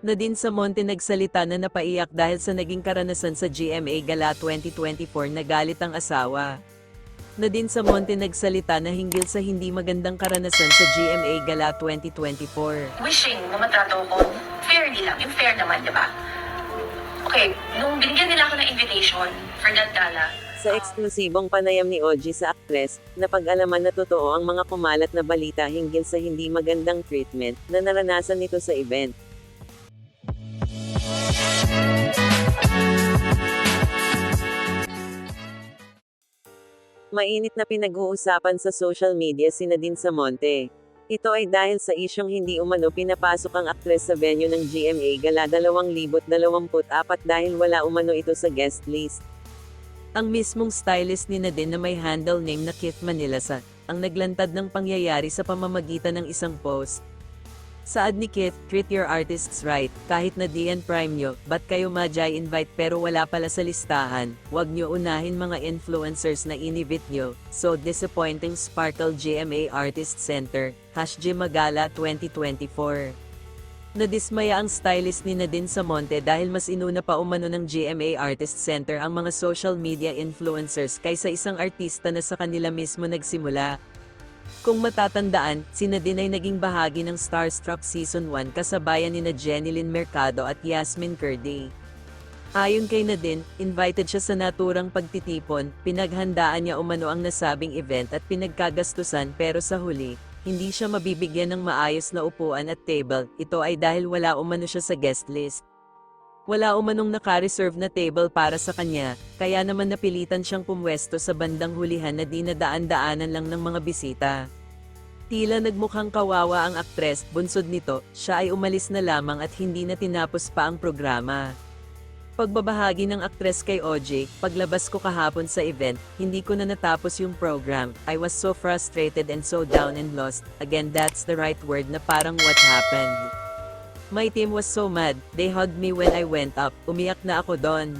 Nadine Samonte nagsalita na napaiyak dahil sa naging karanasan sa GMA Gala 2024 na galit ang asawa. Nadine Samonte nagsalita na hinggil sa hindi magandang karanasan sa GMA Gala 2024. wishing na matrato ko fairly lang. Yung fair naman, di ba? Okay, nung binigyan nila ako ng invitation for that gala, Sa eksklusibong panayam ni Oji sa aktres, napag-alaman na totoo ang mga kumalat na balita hinggil sa hindi magandang treatment na naranasan nito sa event. Mainit na pinag-uusapan sa social media si Nadine Samonte. Ito ay dahil sa isyong hindi umano pinapasok ang aktres sa venue ng GMA Gala 2024 dahil wala umano ito sa guest list. Ang mismong stylist ni Nadine na may handle name na Kith Manilasa, ang naglantad ng pangyayari sa pamamagitan ng isang post. Saad ni Kith, treat your artists right, kahit na DN Prime nyo, ba't kayo majay invite pero wala pala sa listahan, wag nyo unahin mga influencers na inivit nyo, so disappointing Sparkle GMA Artist Center, hash Magala 2024. Nadismaya ang stylist ni Nadine Samonte dahil mas inuna pa umano ng GMA Artist Center ang mga social media influencers kaysa isang artista na sa kanila mismo nagsimula. Kung matatandaan, si Nadine ay naging bahagi ng Starstruck Season 1 kasabayan ni na Jenilyn Mercado at Yasmin Curdy. Ayon kay Nadine, invited siya sa naturang pagtitipon, pinaghandaan niya umano ang nasabing event at pinagkagastusan pero sa huli, hindi siya mabibigyan ng maayos na upuan at table, ito ay dahil wala umano siya sa guest list. Wala umanong naka-reserve na table para sa kanya, kaya naman napilitan siyang pumwesto sa bandang hulihan na dinadaan-daanan lang ng mga bisita. Tila nagmukhang kawawa ang aktres, bunsod nito, siya ay umalis na lamang at hindi na tinapos pa ang programa. Pagbabahagi ng aktres kay OJ, paglabas ko kahapon sa event, hindi ko na natapos yung program. I was so frustrated and so down and lost. Again, that's the right word na parang what happened. My team was so mad, they hugged me when I went up, umiyak na ako doon.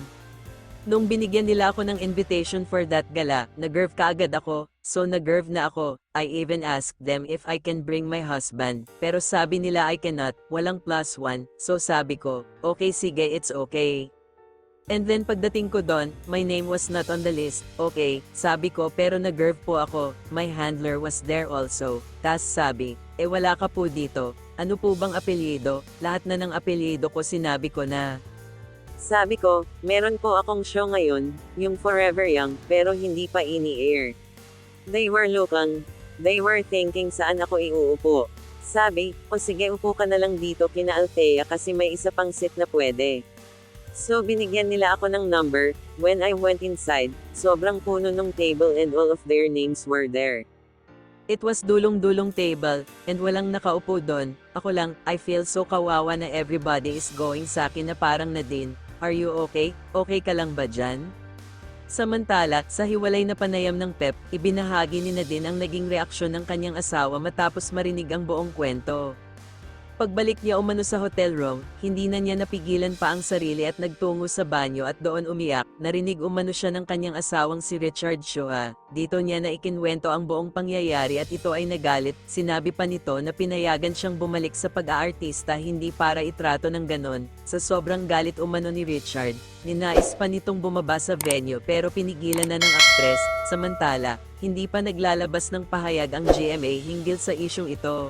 Nung binigyan nila ako ng invitation for that gala, nag-nerve kaagad ako, so nag-nerve na ako. I even asked them if I can bring my husband, pero sabi nila I cannot, walang plus one, so sabi ko, okay sige it's okay. And then pagdating ko doon, my name was not on the list. Okay, sabi ko pero nag-nerve po ako. My handler was there also. Tas sabi, eh wala ka po dito. Ano po bang apelyido? Lahat na ng apelyido ko sinabi ko na. Sabi ko, meron po akong show ngayon, yung Forever Young, pero hindi pa ini-air. They were looking. They were thinking saan ako iuupo. Sabi, o sige upo ka na lang dito kina Althea kasi may isa pang seat na pwede. So binigyan nila ako ng number, when I went inside, sobrang puno ng table and all of their names were there. It was dulong-dulong table, and walang nakaupo doon. Ako lang, I feel so kawawa na everybody is going sa akin na parang Nadine, are you okay? Okay ka lang ba dyan? Samantala, sa hiwalay na panayam ng Pep, ibinahagi ni Nadine ang naging reaksyon ng kanyang asawa matapos marinig ang buong kwento. Pagbalik niya umano sa hotel room, hindi na niya napigilan pa ang sarili at nagtungo sa banyo at doon umiyak. Narinig umano siya ng kanyang asawang si Richard Shoa. Dito niya na ikinwento ang buong pangyayari at ito ay nagalit. Sinabi pa nito na pinayagan siyang bumalik sa pag-aartista hindi para itrato ng ganon. Sa sobrang galit umano ni Richard, ninais pa nitong bumaba sa venue pero pinigilan na ng aktres. Samantala, hindi pa naglalabas ng pahayag ang GMA hinggil sa isyong ito.